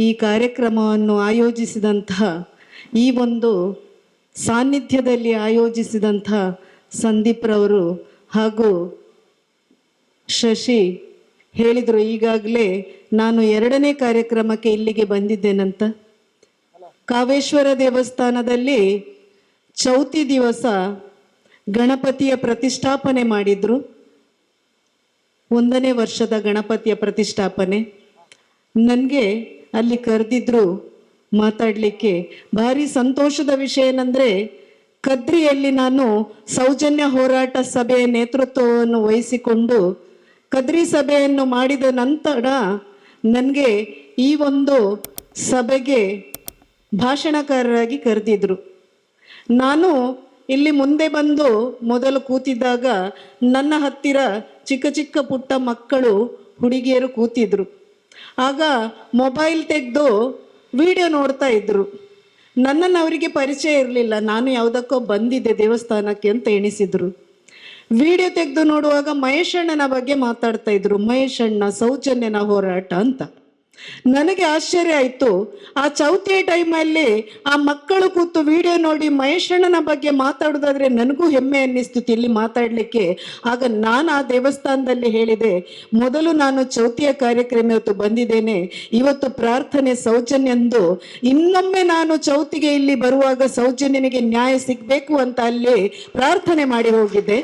ಈ ಕಾರ್ಯಕ್ರಮವನ್ನು ಆಯೋಜಿಸಿದಂತಹ ಈ ಒಂದು ಸಾನ್ನಿಧ್ಯದಲ್ಲಿ ಸಂದೀಪ್ ರವರು ಹಾಗೂ ಶಶಿ ಹೇಳಿದರು, ಈಗಾಗಲೇ ನಾನು ಎರಡನೇ ಕಾರ್ಯಕ್ರಮಕ್ಕೆ ಇಲ್ಲಿಗೆ ಬಂದಿದ್ದೇನಂತ. ಕಾವೇಶ್ವರ ದೇವಸ್ಥಾನದಲ್ಲಿ ಚೌತಿ ದಿವಸ ಗಣಪತಿಯ ಪ್ರತಿಷ್ಠಾಪನೆ ಮಾಡಿದ್ರು. ಒಂದನೇ ವರ್ಷದ ಗಣಪತಿಯ ಪ್ರತಿಷ್ಠಾಪನೆ. ನನಗೆ ಅಲ್ಲಿ ಕರೆದಿದ್ರು ಮಾತಾಡಲಿಕ್ಕೆ. ಭಾರಿ ಸಂತೋಷದ ವಿಷಯ ಏನಂದರೆ, ಕದ್ರಿಯಲ್ಲಿ ನಾನು ಸೌಜನ್ಯ ಹೋರಾಟ ಸಭೆಯ ನೇತೃತ್ವವನ್ನು ವಹಿಸಿಕೊಂಡು, ಕದ್ರಿ ಸಭೆಯನ್ನು ಮಾಡಿದ ನಂತರ ನನಗೆ ಈ ಒಂದು ಸಭೆಗೆ ಭಾಷಣಕಾರರಾಗಿ ಕರೆದಿದ್ರು. ನಾನು ಇಲ್ಲಿ ಮುಂದೆ ಬಂದು ಮೊದಲು ಕೂತಿದ್ದಾಗ ನನ್ನ ಹತ್ತಿರ ಚಿಕ್ಕ ಚಿಕ್ಕ ಪುಟ್ಟ ಮಕ್ಕಳು ಹುಡುಗಿಯರು ಕೂತಿದ್ರು. ಆಗ ಮೊಬೈಲ್ ತೆಗೆದು ವಿಡಿಯೋ ನೋಡ್ತಾ ಇದ್ರು. ನನ್ನನ್ನು ಅವರಿಗೆ ಪರಿಚಯ ಇರಲಿಲ್ಲ. ನಾನು ಯಾವುದಕ್ಕೋ ಬಂದಿದ್ದೆ ದೇವಸ್ಥಾನಕ್ಕೆ ಅಂತ ಎಣಿಸಿದ್ರು. ವಿಡಿಯೋ ತೆಗೆದು ನೋಡುವಾಗ ಮಹೇಶಣ್ಣನ ಬಗ್ಗೆ ಮಾತಾಡ್ತಾ ಇದ್ರು. ಮಹೇಶಣ್ಣ ಸೌಜನ್ಯನ ಹೋರಾಟ ಅಂತ. ನನಗೆ ಆಶ್ಚರ್ಯ ಆಯಿತು. ಆ ಚೌತಿಯ ಟೈಮಲ್ಲಿ ಆ ಮಕ್ಕಳು ಕೂತು ವಿಡಿಯೋ ನೋಡಿ ಮಹೇಶಣ್ಣನ ಬಗ್ಗೆ ಮಾತಾಡೋದಾದ್ರೆ ನನಗೂ ಹೆಮ್ಮೆ ಅನ್ನಿಸ್ತಿತ್ತು ಇಲ್ಲಿ ಮಾತಾಡಲಿಕ್ಕೆ. ಆಗ ನಾನು ಆ ದೇವಸ್ಥಾನದಲ್ಲಿ ಹೇಳಿದೆ, ಮೊದಲು ನಾನು ಚೌತಿಯ ಕಾರ್ಯಕ್ರಮ ಇವತ್ತು ಬಂದಿದ್ದೇನೆ. ಇವತ್ತು ಪ್ರಾರ್ಥನೆ ಸೌಜನ್ಯಂದು ಇನ್ನೊಮ್ಮೆ ನಾನು ಚೌತಿಗೆ ಇಲ್ಲಿ ಬರುವಾಗ ಸೌಜನ್ಯನಿಗೆ ನ್ಯಾಯ ಸಿಗಬೇಕು ಅಂತ ಅಲ್ಲಿ ಪ್ರಾರ್ಥನೆ ಮಾಡಿ ಹೋಗಿದ್ದೆ.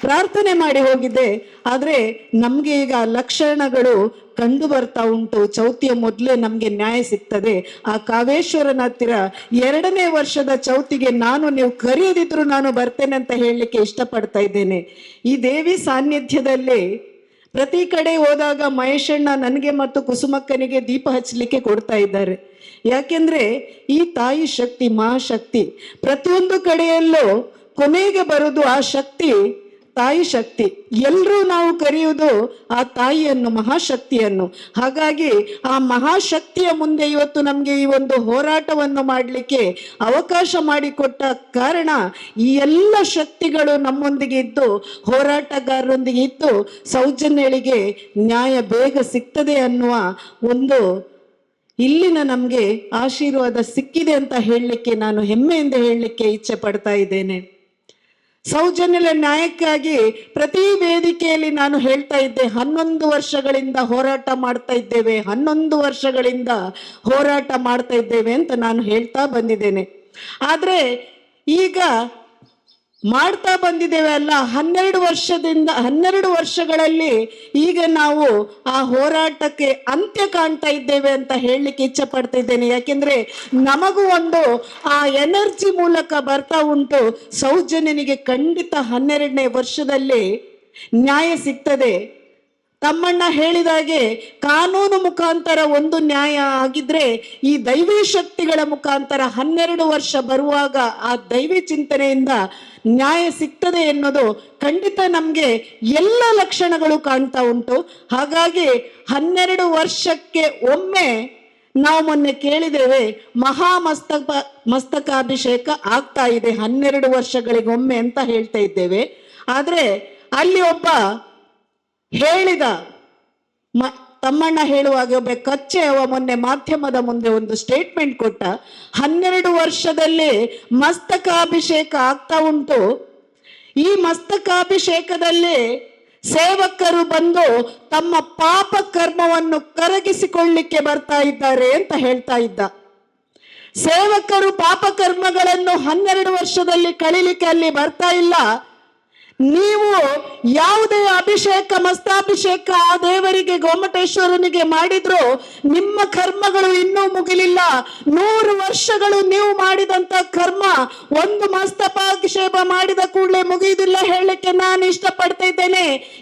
ಪ್ರಾರ್ಥನೆ ಮಾಡಿ ಹೋಗಿದ್ದೆ. ಆದರೆ ನಮಗೆ ಈಗ ಲಕ್ಷಣಗಳು ಕಂಡು ಬರ್ತಾ ಉಂಟು. ಚೌತಿಯ ಮೊದಲೇ ನಮಗೆ ನ್ಯಾಯ ಸಿಗ್ತದೆ. ಆ ಕಾವೇಶ್ವರನ ಹತ್ತಿರ ಎರಡನೇ ವರ್ಷದ ಚೌತಿಗೆ ನಾನು, ನೀವು ಕರೆಯದಿದ್ರು ನಾನು ಬರ್ತೇನೆ ಅಂತ ಹೇಳಲಿಕ್ಕೆ ಇಷ್ಟಪಡ್ತಾ ಇದ್ದೇನೆ. ಈ ದೇವಿ ಸಾನ್ನಿಧ್ಯದಲ್ಲಿ ಪ್ರತಿ ಕಡೆ ಹೋದಾಗ ಮಹೇಶಣ್ಣ ನನಗೆ ಮತ್ತು ಕುಸುಮಕ್ಕನಿಗೆ ದೀಪ ಹಚ್ಚಲಿಕ್ಕೆ ಕೊಡ್ತಾ ಇದ್ದಾರೆ. ಯಾಕೆಂದ್ರೆ ಈ ತಾಯಿ ಶಕ್ತಿ ಮಹಾಶಕ್ತಿ ಪ್ರತಿಯೊಂದು ಕಡೆಯಲ್ಲೂ ಕೊನೆಗೆ ಬರೋದು ಆ ಶಕ್ತಿ ತಾಯಿ ಶಕ್ತಿ. ಎಲ್ಲರೂ ನಾವು ಕರೆಯುವುದು ಆ ತಾಯಿಯನ್ನು, ಮಹಾಶಕ್ತಿಯನ್ನು. ಹಾಗಾಗಿ ಆ ಮಹಾಶಕ್ತಿಯ ಮುಂದೆ ಇವತ್ತು ನಮಗೆ ಈ ಒಂದು ಹೋರಾಟವನ್ನು ಮಾಡಲಿಕ್ಕೆ ಅವಕಾಶ ಮಾಡಿಕೊಟ್ಟ ಕಾರಣ ಈ ಎಲ್ಲ ಶಕ್ತಿಗಳು ನಮ್ಮೊಂದಿಗೆ ಇದ್ದು, ಹೋರಾಟಗಾರರೊಂದಿಗೆ ಇದ್ದು, ಸೌಜನ್ಯಳಿಗೆ ನ್ಯಾಯ ಬೇಗ ಸಿಗ್ತದೆ ಅನ್ನುವ ಒಂದು ಇಲ್ಲಿನ ನಮಗೆ ಆಶೀರ್ವಾದ ಸಿಕ್ಕಿದೆ ಅಂತ ಹೇಳಲಿಕ್ಕೆ ನಾನು ಹೆಮ್ಮೆಯಿಂದ ಹೇಳಲಿಕ್ಕೆ ಇಚ್ಛೆ ಪಡ್ತಾ ಇದ್ದೇನೆ. ಸೌಜನ್ಯದ ನ್ಯಾಯಕ್ಕಾಗಿ ಪ್ರತಿ ವೇದಿಕೆಯಲ್ಲಿ ನಾನು ಹೇಳ್ತಾ ಇದ್ದೆ, ಹನ್ನೊಂದು ವರ್ಷಗಳಿಂದ ಹೋರಾಟ ಮಾಡ್ತಾ ಇದ್ದೇವೆ, ಹನ್ನೊಂದು ವರ್ಷಗಳಿಂದ ಹೋರಾಟ ಮಾಡ್ತಾ ಇದ್ದೇವೆ ಅಂತ ನಾನು ಹೇಳ್ತಾ ಬಂದಿದ್ದೇನೆ. ಆದರೆ ಈಗ ಮಾಡ್ತಾ ಬಂದಿದ್ದೇವೆ ಅಲ್ಲ, ಹನ್ನೆರಡು ವರ್ಷದಿಂದ, ಹನ್ನೆರಡು ವರ್ಷಗಳಲ್ಲಿ ಈಗ ನಾವು ಆ ಹೋರಾಟಕ್ಕೆ ಅಂತ್ಯ ಕಾಣ್ತಾ ಇದ್ದೇವೆ ಅಂತ ಹೇಳಲಿಕ್ಕೆ ಇಚ್ಛೆ ಪಡ್ತಾ ಇದ್ದೇನೆ ಯಾಕೆಂದ್ರೆ ನಮಗೂ ಒಂದು ಆ ಎನರ್ಜಿ ಮೂಲಕ ಬರ್ತಾ ಉಂಟು. ಸೌಜನ್ಯನಿಗೆ ಖಂಡಿತ ಹನ್ನೆರಡನೇ ವರ್ಷದಲ್ಲಿ ನ್ಯಾಯ ಸಿಗ್ತದೆ. ತಮ್ಮಣ್ಣ ಹೇಳಿದಾಗೆ ಕಾನೂನು ಮುಖಾಂತರ ಒಂದು ನ್ಯಾಯ ಆಗಿದ್ರೆ ಈ ದೈವಿ ಶಕ್ತಿಗಳ ಮುಖಾಂತರ ಹನ್ನೆರಡು ವರ್ಷ ಬರುವಾಗ ಆ ದೈವಿ ಚಿಂತನೆಯಿಂದ ನ್ಯಾಯ ಸಿಗ್ತದೆ ಎನ್ನುವುದು ಖಂಡಿತ ನಮಗೆ ಎಲ್ಲ ಲಕ್ಷಣಗಳು ಕಾಣ್ತಾ ಉಂಟು. ಹಾಗಾಗಿ ಹನ್ನೆರಡು ವರ್ಷಕ್ಕೆ ಒಮ್ಮೆ ನಾವು ಮೊನ್ನೆ ಕೇಳಿದ್ದೇವೆ ಮಹಾಮಸ್ತಕ ಮಸ್ತಕಾಭಿಷೇಕ ಆಗ್ತಾ ಇದೆ ಹನ್ನೆರಡು ವರ್ಷಗಳಿಗೊಮ್ಮೆ ಅಂತ ಹೇಳ್ತಾ ಇದ್ದೇವೆ. ಆದರೆ ಅಲ್ಲಿ ಒಬ್ಬ ಹೇಳಿದ ತಮ್ಮಣ್ಣ ಹೇಳುವಾಗ ಒಬ್ಬ ಕಚ್ಚೆ ಅವ ಮೊನ್ನೆ ಮಾಧ್ಯಮದ ಮುಂದೆ ಒಂದು ಸ್ಟೇಟ್ಮೆಂಟ್ ಕೊಟ್ಟ. ಹನ್ನೆರಡು ವರ್ಷದಲ್ಲಿ ಮಸ್ತಕಾಭಿಷೇಕ ಆಗ್ತಾ ಉಂಟು. ಈ ಮಸ್ತಕಾಭಿಷೇಕದಲ್ಲಿ ಸೇವಕರು ಬಂದು ತಮ್ಮ ಪಾಪ ಕರ್ಮವನ್ನು ಕರಗಿಸಿಕೊಳ್ಳಿಕ್ಕೆ ಬರ್ತಾ ಇದ್ದಾರೆ ಅಂತ ಹೇಳ್ತಾ ಇದ್ದ. ಸೇವಕರು ಪಾಪ ಕರ್ಮಗಳನ್ನು ಹನ್ನೆರಡು ವರ್ಷದಲ್ಲಿ ಕಳಿಲಿಕ್ಕೆ ಅಲ್ಲಿ ಬರ್ತಾ ಇಲ್ಲ. ನೀವು ಯಾವುದೇ ಅಭಿಷೇಕ, ಮಸ್ತಾಭಿಷೇಕ ಆ ದೇವರಿಗೆ, ಗೋಮಟೇಶ್ವರನಿಗೆ ಮಾಡಿದ್ರು ನಿಮ್ಮ ಕರ್ಮಗಳು ಇನ್ನೂ ಮುಗಿಲಿಲ್ಲ. ನೂರು ವರ್ಷಗಳು ನೀವು ಮಾಡಿದಂತ ಕರ್ಮ ಒಂದು ಮಸ್ತಪಾಭಿಷೇಪ ಮಾಡಿದ ಕೂಡಲೇ ಮುಗಿಯುವುದಿಲ್ಲ ಹೇಳಕ್ಕೆ ನಾನು ಇಷ್ಟಪಡ್ತಾ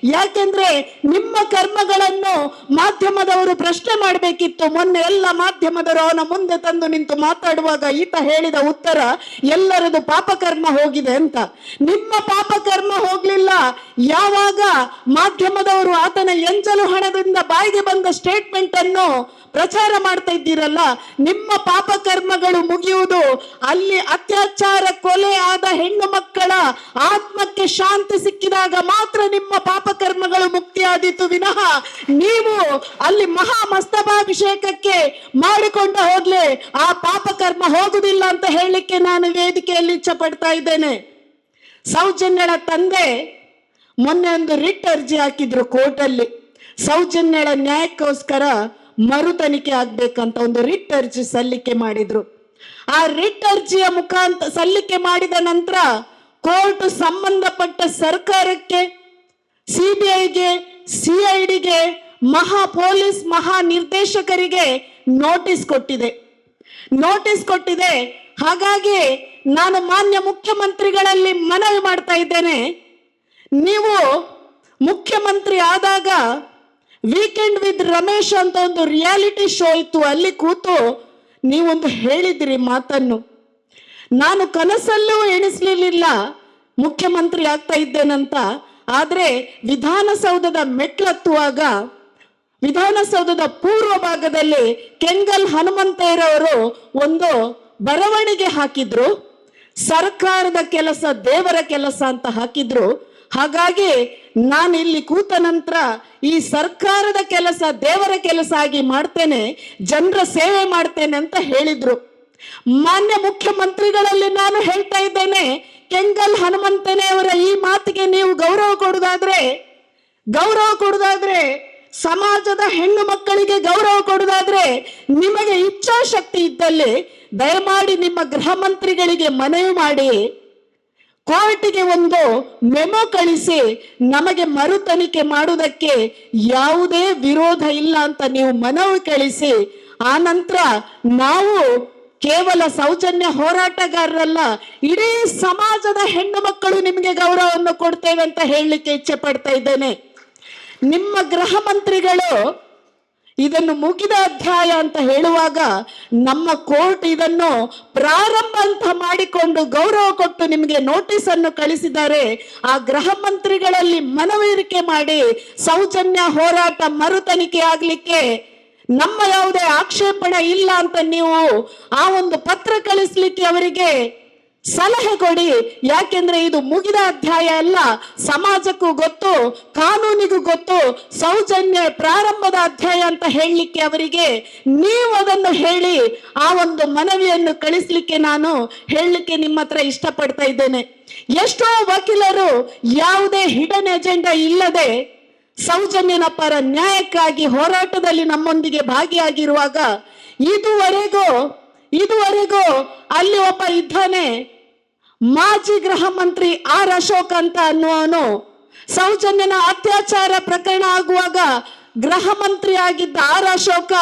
ಯಾಕೆಂದ್ರೆ ನಿಮ್ಮ ಕರ್ಮಗಳನ್ನು ಮಾಧ್ಯಮದವರು ಪ್ರಶ್ನೆ ಮಾಡಬೇಕಿತ್ತು. ಮೊನ್ನೆ ಎಲ್ಲ ಮಾಧ್ಯಮದವರು ಅವನ ಮುಂದೆ ತಂದು ನಿಂತು ಮಾತಾಡುವಾಗ ಈತ ಹೇಳಿದ ಉತ್ತರ, ಎಲ್ಲರದು ಪಾಪಕರ್ಮ ಹೋಗಿದೆ ಅಂತ. ನಿಮ್ಮ ಪಾಪಕರ್ಮ ಹೋಗ್ಲಿಲ್ಲ. ಯಾವಾಗ ಮಾಧ್ಯಮದವರು ಆತನ ಎಂಜಲು ಹಣದಿಂದ ಬಾಯಿಗೆ ಬಂದ ಸ್ಟೇಟ್ಮೆಂಟ್ ಅನ್ನು ಪ್ರಚಾರ ಮಾಡ್ತಾ ಇದ್ದೀರಲ್ಲ, ನಿಮ್ಮ ಪಾಪ ಕರ್ಮಗಳು ಮುಗಿಯುವುದು ಅಲ್ಲಿ ಅತ್ಯಾಚಾರ ಕೊಲೆ ಆದ ಹೆಣ್ಣು ಮಕ್ಕಳ ಆತ್ಮಕ್ಕೆ ಶಾಂತಿ ಸಿಕ್ಕಿದಾಗ ಮಾತ್ರ ನಿಮ್ಮ ಪಾಪ ಕರ್ಮಗಳು ಮುಕ್ತಿಯಾದೀತು. ವಿನಃ ನೀವು ಅಲ್ಲಿ ಮಹಾ ಮಸ್ತಭಾಭಿಷೇಕಕ್ಕೆ ಮಾಡಿಕೊಂಡ ಹೋಗ್ಲೆ ಆ ಪಾಪ ಕರ್ಮ ಹೋಗುದಿಲ್ಲ ಅಂತ ಹೇಳಲಿಕ್ಕೆ ನಾನು ವೇದಿಕೆಯಲ್ಲಿ ಇಚ್ಛೆ ಪಡ್ತಾ ಇದ್ದೇನೆ. ಸೌಜನ್ಯಳ ತಂದೆ ಮೊನ್ನೆ ಒಂದು ರಿಟ್ ಅರ್ಜಿ ಹಾಕಿದ್ರು ಕೋರ್ಟಲ್ಲಿ. ಸೌಜನ್ಯಳ ನ್ಯಾಯಕ್ಕೋಸ್ಕರ ಮರು ತನಿಖೆ ಆಗ್ಬೇಕಂತ ಒಂದು ರಿಟ್ ಅರ್ಜಿ ಸಲ್ಲಿಕೆ ಮಾಡಿದ್ರು. ಆ ರಿಟ್ ಅರ್ಜಿಯ ಮುಖಾಂತರ ಸಲ್ಲಿಕೆ ಮಾಡಿದ ನಂತರ ಕೋರ್ಟ್ ಸಂಬಂಧಪಟ್ಟ ಸರ್ಕಾರಕ್ಕೆ, ಸಿಬಿಐಗೆ, ಸಿಐಡಿಗೆ, ಮಹಾ ಪೊಲೀಸ್ ಮಹಾ ನಿರ್ದೇಶಕರಿಗೆ ನೋಟಿಸ್ ಕೊಟ್ಟಿದೆ. ನೋಟಿಸ್ ಕೊಟ್ಟಿದೆ. ಹಾಗಾಗಿ ನಾನು ಮಾನ್ಯ ಮುಖ್ಯಮಂತ್ರಿಗಳಲ್ಲಿ ಮನವಿ ಮಾಡ್ತಾ ಇದ್ದೇನೆ. ನೀವು ಮುಖ್ಯಮಂತ್ರಿ ಆದಾಗ ವೀಕೆಂಡ್ ವಿತ್ ರಮೇಶ್ ಅಂತ ಒಂದು ರಿಯಾಲಿಟಿ ಶೋ ಇತ್ತು. ಅಲ್ಲಿ ಕೂತು ನೀವೊಂದು ಹೇಳಿದಿರಿ ಮಾತನ್ನು. ನಾನು ಕನಸಲ್ಲೂ ಎಣಿಸ್ಲಿಲ್ಲ ಮುಖ್ಯಮಂತ್ರಿ ಆಗ್ತಾ ಇದ್ದೇನಂತ. ಆದ್ರೆ ವಿಧಾನಸೌಧದ ಮೆಟ್ಲತ್ತುವಾಗ, ವಿಧಾನಸೌಧದ ಪೂರ್ವ ಭಾಗದಲ್ಲಿ ಕೆಂಗಲ್ ಹನುಮಂತಯ್ಯರವರು ಒಂದು ಬರವಣಿಗೆ ಹಾಕಿದ್ರು. ಸರ್ಕಾರದ ಕೆಲಸ, ದೇವರ ಕೆಲಸ ಅಂತ ಹಾಕಿದ್ರು. ಹಾಗಾಗಿ ನಾನು ಇಲ್ಲಿ ಕೂತ ನಂತರ ಈ ಸರ್ಕಾರದ ಕೆಲಸ, ದೇವರ ಕೆಲಸ ಆಗಿ ಮಾಡ್ತೇನೆ, ಜನರ ಸೇವೆ ಮಾಡ್ತೇನೆ ಅಂತ ಹೇಳಿದ್ರು. ಮಾನ್ಯ ಮುಖ್ಯಮಂತ್ರಿಗಳಲ್ಲಿ ನಾನು ಹೇಳ್ತಾ ಇದ್ದೇನೆ, ಕೆಂಗಲ್ ಹನುಮಂತನೇ ಅವರ ಈ ಮಾತಿಗೆ ನೀವು ಗೌರವ ಕೊಡುದಾದ್ರೆ ಗೌರವ ಕೊಡುದಾದ್ರೆ ಸಮಾಜದ ಹೆಣ್ಣು ಮಕ್ಕಳಿಗೆ ಗೌರವ ಕೊಡುದಾದ್ರೆ ನಿಮಗೆ ಇಚ್ಛಾಶಕ್ತಿ ಇದ್ದಲ್ಲಿ ದಯಮಾಡಿ ನಿಮ್ಮ ಗೃಹ ಮಂತ್ರಿಗಳಿಗೆ ಮನವಿ ಮಾಡಿ, ಕೋರ್ಟಿಗೆ ಒಂದು ಮೆಮೊ ಕಳಿಸಿ ನಮಗೆ ಮರು ತನಿಖೆ ಮಾಡುವುದಕ್ಕೆ ಯಾವುದೇ ವಿರೋಧ ಇಲ್ಲ ಅಂತ ನೀವು ಮನವಿ ಕಳಿಸಿ, ಆ ನಂತರ ನಾವು ಕೇವಲ ಸೌಜನ್ಯ ಹೋರಾಟಗಾರರಲ್ಲ, ಇಡೀ ಸಮಾಜದ ಹೆಣ್ಣು ಮಕ್ಕಳು ನಿಮಗೆ ಗೌರವವನ್ನು ಕೊಡ್ತೇವೆ ಅಂತ ಹೇಳಲಿಕ್ಕೆ ಇಚ್ಛೆ ಪಡ್ತಾ ಇದ್ದೇನೆ. ನಿಮ್ಮ ಗೃಹ ಮಂತ್ರಿಗಳು ಇದನ್ನು ಮುಗಿದ ಅಧ್ಯಾಯ ಅಂತ ಹೇಳುವಾಗ ನಮ್ಮ ಕೋರ್ಟ್ ಇದನ್ನು ಪ್ರಾರಂಭ ಅಂತ ಮಾಡಿಕೊಂಡು ಗೌರವ ಕೊಟ್ಟು ನಿಮಗೆ ನೋಟಿಸ್ ಅನ್ನು ಕಳಿಸಿದ್ದಾರೆ. ಆ ಗೃಹ ಮಂತ್ರಿಗಳಲ್ಲಿ ಮನವರಿಕೆ ಮಾಡಿ ಸೌಜನ್ಯ ಹೋರಾಟ ಮರು ತನಿಖೆ ಆಗ್ಲಿಕ್ಕೆ ನಮ್ಮ ಯಾವುದೇ ಆಕ್ಷೇಪಣೆ ಇಲ್ಲ ಅಂತ ನೀವು ಆ ಒಂದು ಪತ್ರ ಕಳಿಸ್ಲಿಕ್ಕೆ ಅವರಿಗೆ ಸಲಹೆ ಕೊಡಿ. ಯಾಕೆಂದ್ರೆ ಇದು ಮುಗಿದ ಅಧ್ಯಾಯ ಅಲ್ಲ. ಸಮಾಜಕ್ಕೂ ಗೊತ್ತು, ಕಾನೂನಿಗೂ ಗೊತ್ತು. ಸೌಜನ್ಯ ಪ್ರಾರಂಭದ ಅಧ್ಯಾಯ ಅಂತ ಹೇಳಲಿಕ್ಕೆ ಅವರಿಗೆ ನೀವು ಅದನ್ನು ಹೇಳಿ, ಆ ಒಂದು ಮನವಿಯನ್ನು ಕಳಿಸ್ಲಿಕ್ಕೆ ನಾನು ಹೇಳಲಿಕ್ಕೆ ನಿಮ್ಮ ಹತ್ರ ಇಷ್ಟಪಡ್ತಾ ಇದ್ದೇನೆ. ಎಷ್ಟೋ ವಕೀಲರು ಯಾವುದೇ ಹಿಡನ್ ಎಜೆಂಡಾ ಇಲ್ಲದೆ ಸೌಜನ್ಯನ ಪರ ನ್ಯಾಯಕ್ಕಾಗಿ ಹೋರಾಟದಲ್ಲಿ ನಮ್ಮೊಂದಿಗೆ ಭಾಗಿಯಾಗಿರುವಾಗ ಇದುವರೆಗೂ ಇದುವರೆಗೂ ಅಲ್ಲಿ ಒಬ್ಬ ಇದ್ದಾನೆ. ಮಾಜಿ ಗೃಹ ಮಂತ್ರಿ ಆರ್ ಅಶೋಕ್ ಅಂತ ಅನ್ನುವನು ಸೌಜನ್ಯನ ಅತ್ಯಾಚಾರ ಪ್ರಕರಣ ಆಗುವಾಗ ಗೃಹ ಮಂತ್ರಿ ಆಗಿದ್ದ ಆರ್ ಅಶೋಕ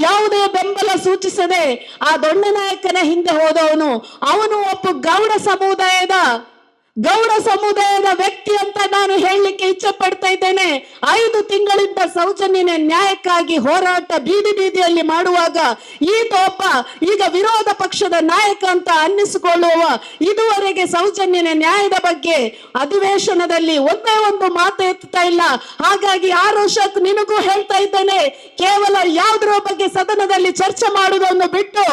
ಯಾವುದೇ ಬೆಂಬಲ ಸೂಚಿಸದೆ ಆ ದೊಣ್ಣ ನಾಯಕನ ಹಿಂದೆ ಹೋದವನು. ಅವನು ಒಬ್ಬ ಗೌಡ ಸಮುದಾಯದ ಗೌಡ ಸಮುದಾಯದ ವ್ಯಕ್ತಿ ಅಂತ ನಾನು ಹೇಳಲಿಕ್ಕೆ ಇಚ್ಛೆ ಪಡ್ತಾ ಇದ್ದೇನೆ. ಐದು ತಿಂಗಳಿಂದ ಸೌಜನ್ಯನ ನ್ಯಾಯಕ್ಕಾಗಿ ಹೋರಾಟ ಬೀದಿ ಬೀದಿಯಲ್ಲಿ ಮಾಡುವಾಗ ಈ ತೋಪ ಈಗ ವಿರೋಧ ಪಕ್ಷದ ನಾಯಕ ಅಂತ ಅನ್ನಿಸಿಕೊಳ್ಳುವ ಇದುವರೆಗೆ ಸೌಜನ್ಯನ ನ್ಯಾಯದ ಬಗ್ಗೆ ಅಧಿವೇಶನದಲ್ಲಿ ಒಂದೇ ಒಂದು ಮಾತು ಎತ್ತಾ ಇಲ್ಲ. ಹಾಗಾಗಿ ಆ ಅಶೋಕ್ ನಿನಗೂ ಹೇಳ್ತಾ ಇದ್ದೇನೆ, ಕೇವಲ ಯಾವುದರ ಬಗ್ಗೆ ಸದನದಲ್ಲಿ ಚರ್ಚೆ ಮಾಡುವುದನ್ನು ಬಿಟ್ಟು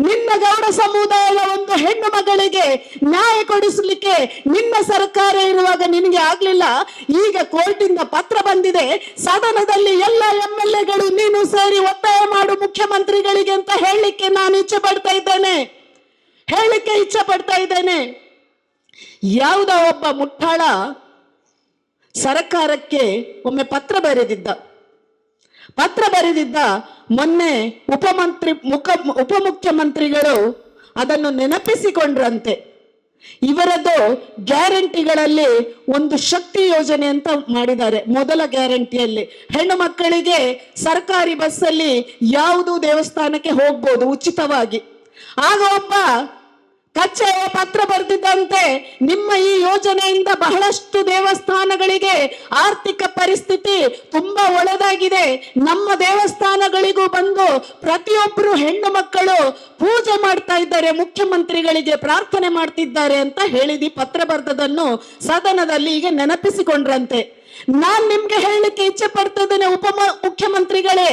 ನಿನ್ನ ಗೌಡ ಸಮುದಾಯದ ಒಂದು ಹೆಣ್ಣು ಮಗಳಿಗೆ ನ್ಯಾಯ ಕೊಡಿಸಲಿಕ್ಕೆ ನಿನ್ನ ಸರ್ಕಾರ ಇರುವಾಗ ನಿನಗೆ ಆಗ್ಲಿಲ್ಲ. ಈಗ ಕೋರ್ಟಿಂದ ಪತ್ರ ಬಂದಿದೆ. ಸದನದಲ್ಲಿ ಎಲ್ಲ ಎಂ ಎಲ್ ಎಗಳು ನೀನು ಸೇರಿ ಒತ್ತಾಯ ಮಾಡು ಮುಖ್ಯಮಂತ್ರಿಗಳಿಗೆ ಅಂತ ಹೇಳಲಿಕ್ಕೆ ನಾನು ಇಚ್ಛೆ ಪಡ್ತಾ ಇದ್ದೇನೆ. ಹೇಳಲಿಕ್ಕೆ ಇಚ್ಛೆ ಪಡ್ತಾ ಇದ್ದೇನೆ. ಯಾವುದೋ ಒಬ್ಬ ಮುಟ್ಟಾಳ ಸರ್ಕಾರಕ್ಕೆ ಒಮ್ಮೆ ಪತ್ರ ಬರೆದಿದ್ದ. ಪತ್ರ ಬರೆದಿದ್ದ ಮೊನ್ನೆ ಉಪಮಂತ್ರಿ ಮುಖ ಉಪಮುಖ್ಯಮಂತ್ರಿಗಳು ಅದನ್ನು ನೆನಪಿಸಿಕೊಂಡ್ರಂತೆ. ಇವರದ್ದು ಗ್ಯಾರಂಟಿಗಳಲ್ಲಿ ಒಂದು ಶಕ್ತಿ ಯೋಜನೆ ಅಂತ ಮಾಡಿದ್ದಾರೆ. ಮೊದಲ ಗ್ಯಾರಂಟಿಯಲ್ಲಿ. ಹೆಣ್ಣು ಮಕ್ಕಳಿಗೆ ಸರ್ಕಾರಿ ಬಸ್ಸಲ್ಲಿ ಯಾವುದು ದೇವಸ್ಥಾನಕ್ಕೆ ಹೋಗ್ಬೋದು ಉಚಿತವಾಗಿ. ಆಗ ಒಬ್ಬ ಕಚ್ಚೆಯ ಪತ್ರ ಬರೆದಿದ್ದಂತೆ ನಿಮ್ಮ ಈ ಯೋಜನೆಯಿಂದ ಬಹಳಷ್ಟು ದೇವಸ್ಥಾನಗಳಿಗೆ ಆರ್ಥಿಕ ಪರಿಸ್ಥಿತಿ ತುಂಬಾ ಒಳ್ಳೆದಾಗಿದೆ ನಮ್ಮ ದೇವಸ್ಥಾನಗಳಿಗೂ ಬಂದು ಪ್ರತಿಯೊಬ್ಬರು ಹೆಣ್ಣು ಮಕ್ಕಳು ಪೂಜೆ ಮಾಡ್ತಾ ಇದ್ದಾರೆ, ಮುಖ್ಯಮಂತ್ರಿಗಳಿಗೆ ಪ್ರಾರ್ಥನೆ ಮಾಡ್ತಿದ್ದಾರೆ ಅಂತ ಹೇಳಿದಿ ಪತ್ರ ಬರೆದದನ್ನು ಸದನದಲ್ಲಿ ಈಗ ನೆನಪಿಸಿಕೊಂಡ್ರಂತೆ. ನಾನ್ ನಿಮ್ಗೆ ಹೇಳಲಿಕ್ಕೆ ಇಚ್ಛೆ ಪಡ್ತಿದ್ದೇನೆ ಉಪ ಮುಖ್ಯಮಂತ್ರಿಗಳೇ,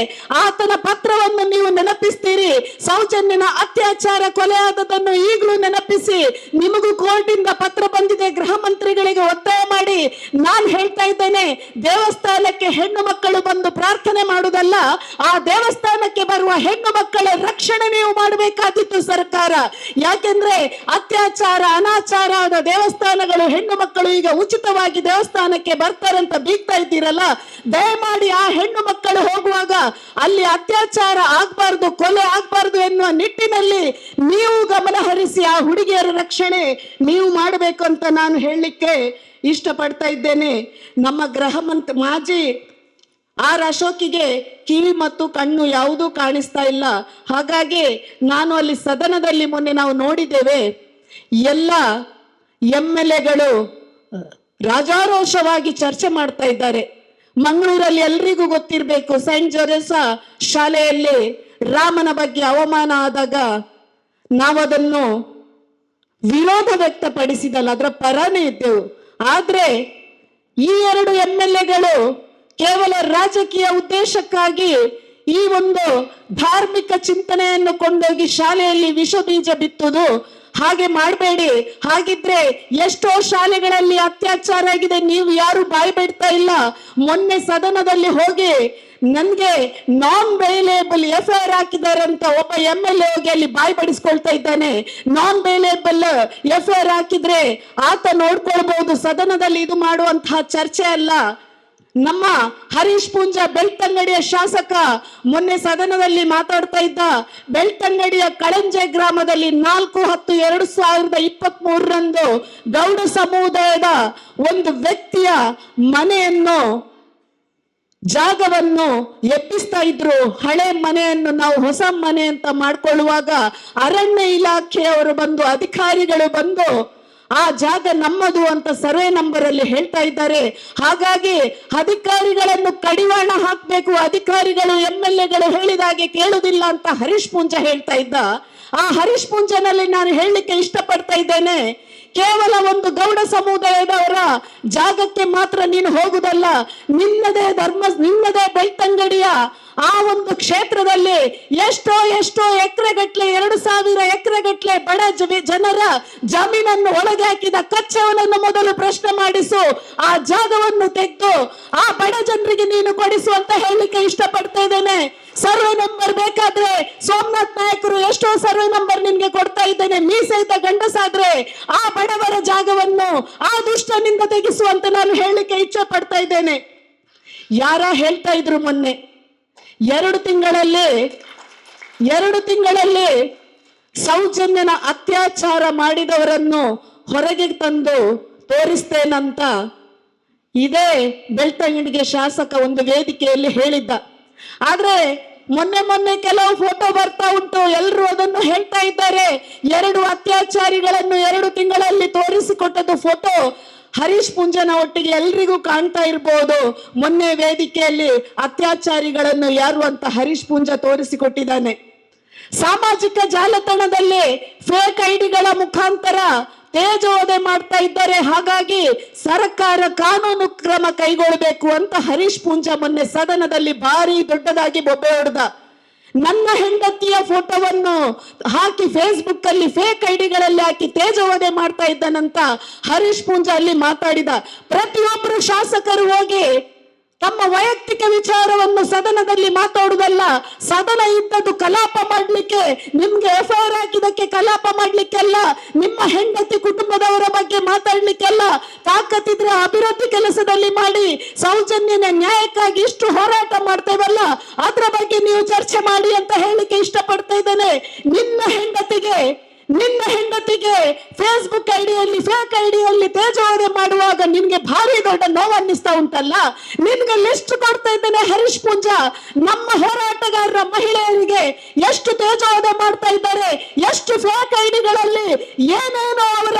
ಆತನ ಪತ್ರವನ್ನು ನೀವು ನೆನಪಿಸ್ತೀರಿ ಸೌಜನ್ಯನ ಅತ್ಯಾಚಾರ ಕೊಲೆ ಆದದನ್ನು ಈಗಲೂ ನೆನಪಿಸಿ. ನಿಮಗೂ ಕೋರ್ಟಿಂದ ಪತ್ರ ಬಂದಿದೆ, ಗೃಹ ಮಂತ್ರಿಗಳಿಗೆ ಒತ್ತಾಯ ಮಾಡಿ. ನಾನು ಹೇಳ್ತಾ ಇದ್ದೇನೆ, ದೇವಸ್ಥಾನಕ್ಕೆ ಹೆಣ್ಣು ಮಕ್ಕಳು ಬಂದು ಪ್ರಾರ್ಥನೆ ಮಾಡುವುದಲ್ಲ, ಆ ದೇವಸ್ಥಾನಕ್ಕೆ ಬರುವ ಹೆಣ್ಣು ಮಕ್ಕಳ ರಕ್ಷಣೆ ನೀವು ಮಾಡಬೇಕಾದಿತ್ತು ಸರ್ಕಾರ. ಯಾಕೆಂದ್ರೆ ಅತ್ಯಾಚಾರ, ಅನಾಚಾರ ಆದ ದೇವಸ್ಥಾನಗಳು ಹೆಣ್ಣು ಮಕ್ಕಳು ಈಗ ಉಚಿತವಾಗಿ ದೇವಸ್ಥಾನಕ್ಕೆ ಬರ್ತಾರಂತ ಬೀಗ್ತಾ ಇದ್ದೀರಲ್ಲ, ದಯಮಾಡಿ ಆ ಹೆಣ್ಣು ಮಕ್ಕಳು ಹೋಗುವಾಗ ಅಲ್ಲಿ ಅತ್ಯಾಚಾರ ಆಗ್ಬಾರ್ದು, ಕೊಲೆ ಆಗ್ಬಾರ್ದು ಎನ್ನುವ ನಿಟ್ಟಿನಲ್ಲಿ ನೀವು ಗಮನ ಹರಿಸಿ ಆ ಹುಡುಗಿಯರ ರಕ್ಷಣೆ ನೀವು ಮಾಡಬೇಕು ಅಂತ ನಾನು ಹೇಳಲಿಕ್ಕೆ ಇಷ್ಟಪಡ್ತಾ ಇದ್ದೇನೆ. ನಮ್ಮ ಗೃಹ ಮಂತ್ ಮಾಜಿ ಆರ್ ಅಶೋಕಿಗೆ ಕಿವಿ ಮತ್ತು ಕಣ್ಣು ಯಾವುದೂ ಕಾಣಿಸ್ತಾ ಇಲ್ಲ. ಹಾಗಾಗಿ ನಾನು ಅಲ್ಲಿ ಸದನದಲ್ಲಿ ಮೊನ್ನೆ ನಾವು ನೋಡಿದ್ದೇವೆ. ಎಲ್ಲ ಎಂ ಎಲ್ ಎಗಳು ರಾಜಾರೋಷವಾಗಿ ಚರ್ಚೆ ಮಾಡ್ತಾ ಇದ್ದಾರೆ. ಮಂಗಳೂರಲ್ಲಿ ಎಲ್ರಿಗೂ ಗೊತ್ತಿರಬೇಕು. ಸೈಂಟ್ ಜೋರೆಸ ಶಾಲೆಯಲ್ಲಿ ರಾಮನ ಬಗ್ಗೆ ಅವಮಾನ ಆದಾಗ ನಾವದನ್ನು ವಿರೋಧ ವ್ಯಕ್ತಪಡಿಸಿದಲ್ಲ, ಅದರ ಪರನೇ ಇದ್ದೆವು. ಆದ್ರೆ ಈ ಎರಡು ಎಂ ಎಲ್ ಎಗಳು ಕೇವಲ ರಾಜಕೀಯ ಉದ್ದೇಶಕ್ಕಾಗಿ ಈ ಒಂದು ಧಾರ್ಮಿಕ ಚಿಂತನೆಯನ್ನು ಕೊಂಡೋಗಿ ಶಾಲೆಯಲ್ಲಿ ವಿಷ ಬೀಜ ಬಿತ್ತುದು ಹಾಗೆ ಮಾಡಬೇಡಿ. ಹಾಗಿದ್ರೆ ಎಷ್ಟೋ ಶಾಲೆಗಳಲ್ಲಿ ಅತ್ಯಾಚಾರ ಆಗಿದೆ, ನೀವು ಯಾರು ಬಾಯಿ ಬಿಡ್ತಾ ಇಲ್ಲ. ಮೊನ್ನೆ ಸದನದಲ್ಲಿ ಹೋಗಿ ನನ್ಗೆ non bailable F I R ಹಾಕಿದ್ದಾರೆ ಅಂತ ಒಬ್ಬ ಎಂ ಎಲ್ ಎ ಹೋಗಿ ಅಲ್ಲಿ ಬಾಯಿ ಬಡಿಸ್ಕೊಳ್ತಾ ಇದ್ದಾನೆ. Non bailable F I R ಹಾಕಿದ್ರೆ ಆತ ನೋಡ್ಕೊಳ್ಬಹುದು, ಸದನದಲ್ಲಿ ಇದು ಮಾಡುವಂತಹ ಚರ್ಚೆ ಅಲ್ಲ. ನಮ್ಮ ಹರೀಶ್ ಪೂಂಜ ಬೆಳ್ತಂಗಡಿಯ ಶಾಸಕ, ಮೊನ್ನೆ ಸದನದಲ್ಲಿ ಮಾತಾಡ್ತಾ ಇದ್ದ ಬೆಳ್ತಂಗಡಿಯ ಕಳಂಜೆ ಗ್ರಾಮದಲ್ಲಿ ನಾಲ್ಕು ಹತ್ತು ಎರಡು ಸಾವಿರದ ಇಪ್ಪತ್ತ್ ಮೂರರಂದು ಗೌಡ ಸಮುದಾಯದ ಒಂದು ವ್ಯಕ್ತಿಯ ಮನೆಯನ್ನು, ಜಾಗವನ್ನು ಎಬ್ಬಿಸ್ತಾ ಇದ್ರು. ಹಳೆ ಮನೆಯನ್ನು ನಾವು ಹೊಸ ಮನೆ ಅಂತ ಮಾಡ್ಕೊಳ್ಳುವಾಗ ಅರಣ್ಯ ಇಲಾಖೆಯವರು ಬಂದು, ಅಧಿಕಾರಿಗಳು ಬಂದು ಆ ಜಾಗ ನಮ್ಮದು ಅಂತ ಸರ್ವೆ ನಂಬರ್ ಅಲ್ಲಿ ಹೇಳ್ತಾ ಇದ್ದಾರೆ. ಹಾಗಾಗಿ ಅಧಿಕಾರಿಗಳನ್ನು ಕಡಿವಾಣ ಹಾಕಬೇಕು. ಅಧಿಕಾರಿಗಳು, ಎಂ ಎಲ್ ಎಗಳು ಹೇಳಿದ ಹಾಗೆ ಕೇಳುವುದಿಲ್ಲ ಅಂತ ಹರೀಶ್ ಪುಂಜ ಹೇಳ್ತಾ ಇದ್ದ. ಆ ಹರೀಶ್ ಪುಂಜನಲ್ಲಿ ನಾನು ಹೇಳಲಿಕ್ಕೆ ಇಷ್ಟಪಡ್ತಾ ಇದ್ದೇನೆ. ಕೇವಲ ಒಂದು ಗೌಡ ಸಮುದಾಯದವರ ಜಾಗಕ್ಕೆ ಮಾತ್ರ ನೀನು ಹೋಗುದಲ್ಲ ನಿನ್ನದೇ ಧರ್ಮ, ನಿನ್ನದೇ ಬೆಳ್ತಂಗಡಿಯ ಆ ಒಂದು ಕ್ಷೇತ್ರದಲ್ಲಿ ಎಷ್ಟೋ ಎಷ್ಟೋ ಎಕರೆಗಟ್ಲೆ, ಎರಡು ಸಾವಿರ ಎಕರೆಗಟ್ಲೆ ಬಡ ಜನರ ಜಮೀನನ್ನು ಒಳಗೆ ಹಾಕಿದ ಕಚ್ಚವನನ್ನು ಮೊದಲು ಪ್ರಶ್ನೆ ಮಾಡಿಸು. ಆ ಜಾಗವನ್ನು ತೆಗೆದು, ಆ ಬಡ ಜನರಿಗೆ ನೀನು ಕೊಡಿಸು ಅಂತ ಹೇಳಲಿಕ್ಕೆ ಇಷ್ಟಪಡ್ತಾ ಇದ್ದೇನೆ. ಸರ್ವೆ ನಂಬರ್ ಬೇಕಾದ್ರೆ ಸೋಮನಾಥ್ ನಾಯಕರು ಎಷ್ಟೋ ಸರ್ವೆ ನಂಬರ್ ನಿಮ್ಗೆ ಕೊಡ್ತಾ ಇದ್ದೇನೆ. ಮೀಸೆಯಿದ್ದ ಗಂಡಸಾದ್ರೆ ಆ ಬಡವರ ಜಾಗವನ್ನು, ಆ ದುಷ್ಟನಿಂದ ತೆಗೆಸುವಂತ ನಾನು ಹೇಳಲಿಕ್ಕೆ ಇಚ್ಛೆ ಪಡ್ತಾ ಇದ್ದೇನೆ. ಯಾರ ಹೇಳ್ತಾ ಇದ್ರು ಮೊನ್ನೆ ಎರಡು ತಿಂಗಳಲ್ಲಿ ಎರಡು ತಿಂಗಳಲ್ಲಿ ಸೌಜನ್ಯನ ಅತ್ಯಾಚಾರ ಮಾಡಿದವರನ್ನು ಹೊರಗೆ ತಂದು ತೋರಿಸ್ತೇನಂತ ಇದೇ ಬೆಳ್ತಂಗಡಿಗೆ ಶಾಸಕ ಒಂದು ವೇದಿಕೆಯಲ್ಲಿ ಹೇಳಿದ್ದ. ಆದ್ರೆ ಮೊನ್ನೆ ಮೊನ್ನೆ ಕೆಲವು ಫೋಟೋ ಬರ್ತಾ ಉಂಟು. ಎಲ್ಲರೂ ಅದನ್ನು ಹೇಳ್ತಾ ಇದ್ದಾರೆ. ಎರಡು ಅತ್ಯಾಚಾರಿಗಳನ್ನು ಎರಡು ತಿಂಗಳಲ್ಲಿ ತೋರಿಸಿಕೊಟ್ಟದ್ದು ಫೋಟೋ ಹರೀಶ್ ಪುಂಜನ ಒಟ್ಟಿಗೆ ಎಲ್ರಿಗೂ ಕಾಣ್ತಾ ಇರ್ಬೋದು. ಮೊನ್ನೆ ವೇದಿಕೆಯಲ್ಲಿ ಅತ್ಯಾಚಾರಿಗಳನ್ನು ಯಾರು ಅಂತ ಹರೀಶ್ ಪುಂಜ ತೋರಿಸಿಕೊಟ್ಟಿದ್ದಾನೆ. ಸಾಮಾಜಿಕ ಜಾಲತಾಣದಲ್ಲಿ ಫೇಕ್ ಐಡಿಗಳ ಮುಖಾಂತರ ತೇಜೋದೆ ಮಾಡ್ತಾ ಇದ್ದಾರೆ. ಹಾಗಾಗಿ ಸರ್ಕಾರ ಕಾನೂನು ಕ್ರಮ ಕೈಗೊಳ್ಳಬೇಕು ಅಂತ ಹರೀಶ್ ಪೂಂಜ ಮೊನ್ನೆ ಸದನದಲ್ಲಿ ಭಾರಿ ದೊಡ್ಡದಾಗಿ ಬೊಬ್ಬೆ ಹೊಡೆದ. ನನ್ನ ಹೆಂಡತಿಯ ಫೋಟೋವನ್ನು ಹಾಕಿ ಫೇಸ್ಬುಕ್ ಅಲ್ಲಿ ಫೇಕ್ ಐಡಿಗಳಲ್ಲಿ ಹಾಕಿ ತೇಜವಧೆ ಮಾಡ್ತಾ ಇದ್ದಾನಂತ ಹರೀಶ್ ಪೂಂಜಾ ಅಲ್ಲಿ ಮಾತಾಡಿದ. ಪ್ರತಿಯೊಬ್ಬರು ಶಾಸಕರು ಹೋಗಿ ತಮ್ಮ ವೈಯಕ್ತಿಕ ವಿಚಾರವನ್ನು ಸದನದಲ್ಲಿ ಮಾತಾಡುವುದಲ್ಲ ಸದನ ಇದ್ದದ್ದು ಕಲಾಪ ಮಾಡಲಿಕ್ಕೆ, ನಿಮ್ಗೆ ಎಫ್ ಐ ಆರ್ ಹಾಕಿದಕ್ಕೆ ಕಲಾಪ ಮಾಡ್ಲಿಕ್ಕೆಲ್ಲ, ನಿಮ್ಮ ಹೆಂಡತಿ ಕುಟುಂಬದವರ ಬಗ್ಗೆ ಮಾತಾಡ್ಲಿಕ್ಕೆಲ್ಲ ತಾಕತ್ತಿದ್ರೆ ಅಭಿವೃದ್ಧಿ ಕೆಲಸದಲ್ಲಿ ಮಾಡಿ, ಸೌಜನ್ಯನ ನ್ಯಾಯಕ್ಕಾಗಿ ಇಷ್ಟು ಹೋರಾಟ ಮಾಡ್ತೇವಲ್ಲ, ಅದ್ರ ಬಗ್ಗೆ ನೀವು ಚರ್ಚೆ ಮಾಡಿ ಅಂತ ಹೇಳಿಕ್ಕೆ ಇಷ್ಟಪಡ್ತಾ ಇದ್ದೇನೆ. ನಿನ್ನ ಹೆಂಡತಿಗೆ ನಿನ್ನ ಹೆಂಡತಿಗೆ ಫೇಸ್ಬುಕ್ ಐಡಿಯಲ್ಲಿ ಫೇಕ್ ಐಡಿಯಲ್ಲಿ ತೇಜೋವಧೆ ಮಾಡುವಾಗ ನಿನ್ಗೆ ಭಾರಿ ದೊಡ್ಡ ನೋವು ಅನ್ನಿಸ್ತಾ ಉಂಟಲ್ಲ? ನಿನ್ಗೆ ಲಿಸ್ಟ್ ಕೊಡ್ತಾ ಇದ್ದೇನೆ ಹರೀಶ್ ಪೂಂಜಾ. ನಮ್ಮ ಹೋರಾಟಗಾರರ ಮಹಿಳೆಯರಿಗೆ ಎಷ್ಟು ತೇಜೋವಧೆ ಮಾಡ್ತಾ ಇದ್ದಾರೆ? ಎಷ್ಟು ಫೇಕ್ ಐಡಿಗಳಲ್ಲಿ ಏನೇನೋ ಅವರ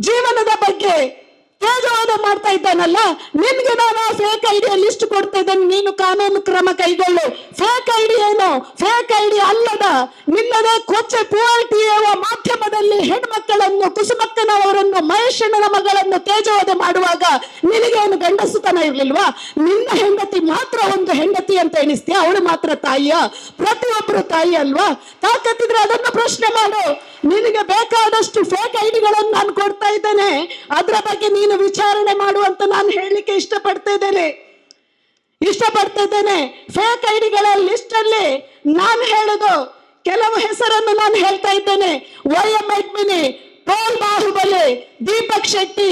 ಜೀವನದ ಬಗ್ಗೆ ತೇಜವಾದ ಮಾಡ್ತಾ ಇದ್ದಾನಲ್ಲ ನಿನ್ಗೆ ನಾನು ಫೇಕ್ ಐಡಿಯ ಲಿಸ್ಟ್ ಕೊಡ್ತಾ ಇದ್ದೇನೆ, ನೀನು ಕಾನೂನು ಕ್ರಮ ಕೈಗೊಳ್ಳು. ಫೇಕ್ ಐಡಿ ಏನು? ಫೇಕ್ ಐಡಿ ಅಲ್ಲದ, ನಿನ್ನದೇ ಕೊಚ್ಚೆ ಪುವಾಲ್ಟಿಯುವ ಮಾಧ್ಯಮದಲ್ಲಿ ಹೆಣ್ಮಕ್ಕಳನ್ನು, ಕುಸುಮಕ್ಕನವರನ್ನು, ಮಹೇಶಣ್ಣನ ಮಗಳನ್ನು ತೇಜವಾದ ಮಾಡುವಾಗ ನಿನಗೆ ಒಂದು ಗಂಡಸುತನ ಇರ್ಲಿಲ್ವಾ? ನಿನ್ನ ಹೆಂಡತಿ ಮಾತ್ರ ಒಂದು ಹೆಂಡತಿ ಅಂತ ಎಣಿಸ್ತೀಯ? ಅವಳು ಮಾತ್ರ ತಾಯಿಯ? ಪ್ರತಿಯೊಬ್ಬರು ತಾಯಿ ಅಲ್ವಾ? ತಾಕತ್ತಿದ್ರೆ ಅದನ್ನು ಪ್ರಶ್ನೆ ಮಾಡು. ನಿನಗೆ ಬೇಕಾದಷ್ಟು ಫೇಕ್ ಐಡಿಗಳನ್ನು ನಾನು ಕೊಡ್ತಾ ಇದ್ದೇನೆ. ಅದರ ಬಗ್ಗೆ ನೀನು ವಿಚಾರಣೆ ಮಾಡುವಂತ ನಾನು ಹೇಳಲಿಕ್ಕೆ ಇಷ್ಟಪಡ್ತಾ ಇದ್ದೇನೆ. ಇಷ್ಟಪಡ್ತಾ ಇದ್ದೇನೆ. ಫೇಕ್ ಐಡಿಗಳ ಲಿಸ್ಟ್ ಅಲ್ಲಿ ನಾನು ಹೇಳುದು, ಕೆಲವು ಹೆಸರನ್ನು ನಾನು ಹೇಳ್ತಾ ಇದ್ದೇನೆ. ವೈ ಎಂ ಐಟ್ಮಿನಿ ಪೋಲ್ ಬಾಹುಬಲಿ ದೀಪಕ್ ಶೆಟ್ಟಿ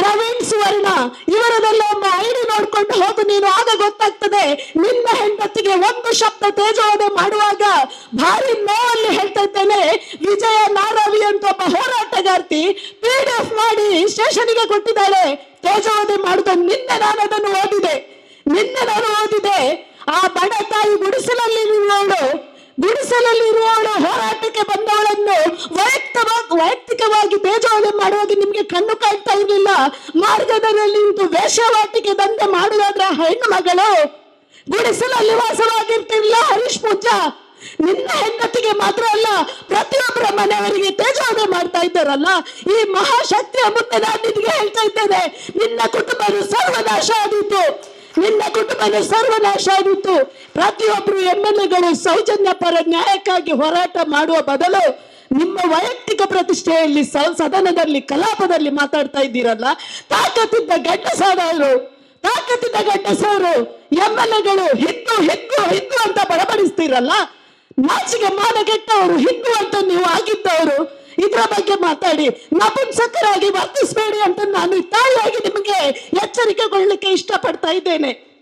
ಪ್ರವೀಣ್ ಸುವರ್ಣ, ಇವರದೆಲ್ಲ ಒಂದು ಐಡಿ ನೋಡ್ಕೊಂಡು ಹೋಗು, ನೀನು ಆಗ ಗೊತ್ತಾಗ್ತದೆ. ನಿನ್ನ ಹೆಂಡತಿಗೆ ಒಂದು ಶಬ್ದ ತೇಜೋದೆ ಮಾಡುವಾಗ ಭಾರಿ ನೋವಲ್ಲಿ ಹೇಳ್ತಾ ಇದ್ದೇನೆ. ವಿಜಯ ನಾರಾವಿ ಅಂತ ಒಬ್ಬ ಹೋರಾಟಗಾರ್ತಿ ಪಿ ಡಿ ಎಫ್ ಮಾಡಿ ಸ್ಟೇಷನ್ಗೆ ಕೊಟ್ಟಿದ್ದಾಳೆ. ತೇಜೋವಧೆ ಮಾಡುದ ನಿನ್ನೆ ನಾನು ಅದನ್ನು ಓದಿದೆ. ನಿನ್ನೆ ನಾನು ಓದಿದೆ. ಆ ಬಡ ತಾಯಿ ಗುಡಿಸಲಲ್ಲಿ ಇರುವವಳು ಗುಡಿಸಲಲ್ಲಿ ಇರುವವಳ ಹೋರಾಟಕ್ಕೆ ಬಂದವಳನ್ನು ವೈಯಕ್ತವಾಗಿ, ವೈಯಕ್ತಿಕವಾಗಿ ಬೇಜವಾದ ಮಾಡುವಾಗ ನಿಮ್ಗೆ ಕಣ್ಣು ಕಾಯ್ತಾ ಇರಲಿಲ್ಲ. ಮಾರ್ಗದಲ್ಲಿ ವೇಷವಾಟಿಕೆ ದಂಧೆ ಮಾಡುವುದಾದ್ರೆ ಹೆಣ್ಣು ಮಗಳು ಗುಡಿಸಲಲ್ಲಿ ವಾಸವಾಗಿರ್ತಿರ್ಲಿಲ್ಲ. ಹರೀಶ್ ಪೂಜಾ, ನಿನ್ನ ಹೆಂಡತಿಗೆ ಮಾತ್ರ ಅಲ್ಲ, ಪ್ರತಿಯೊಬ್ಬರ ಮನೆಯವರಿಗೆ ತೇಜೋದೆ ಮಾಡ್ತಾ ಇದ್ದಾರಲ್ಲ. ಈ ಮಹಾಶಕ್ತಿಯ ಮುಂದೆ ನಾನು ನಿನಗೆ ಹೇಳ್ತಾ ಇದ್ದೇನೆ. ನಿನ್ನ ಕುಟುಂಬ ಸರ್ವನಾಶ ಆದೀತು. ನಿನ್ನ ಕುಟುಂಬದ ಸರ್ವನಾಶ ಆಗಿತ್ತು ಪ್ರತಿಯೊಬ್ಬರು ಎಂ ಎಗಳು ಸೌಜನ್ಯ ಪರ ನ್ಯಾಯಕ್ಕಾಗಿ ಹೋರಾಟ ಮಾಡುವ ಬದಲು ನಿಮ್ಮ ವೈಯಕ್ತಿಕ ಪ್ರತಿಷ್ಠೆಯಲ್ಲಿ ಸದನದಲ್ಲಿ, ಕಲಾಪದಲ್ಲಿ ಮಾತಾಡ್ತಾ ಇದ್ದೀರಲ್ಲ? ತಾಕತ್ತಿದ್ದ ಗಂಡಸಾದವರು ತಾಕತ್ತಿದ್ದ ಗಂಡಸವರು ಎಂ ಎಲ್ ಎಗಳು ಹಿಂದೂ ಅಂತ ಬಡಬಡಿಸ್ತೀರಲ್ಲ ನಾಚಿಗೆ ಮಾನಗೆಟ್ಟವರು, ಹಿಂದು ಅಂತ ನೀವು ಆಗಿದ್ದವರು ಇದರ ಬಗ್ಗೆ ಮಾತಾಡಿ. ನಪುಂಸಕರಾಗಿ ವರ್ತಿಸಬೇಡಿ ಅಂತ ನಾನು ತಾಯಿಯಾಗಿ ನಿಮಗೆ ಎಚ್ಚರಿಕೆಗೊಳ್ಳಲಿಕ್ಕೆ ಇಷ್ಟಪಡ್ತಾ ಇದ್ದೇನೆ.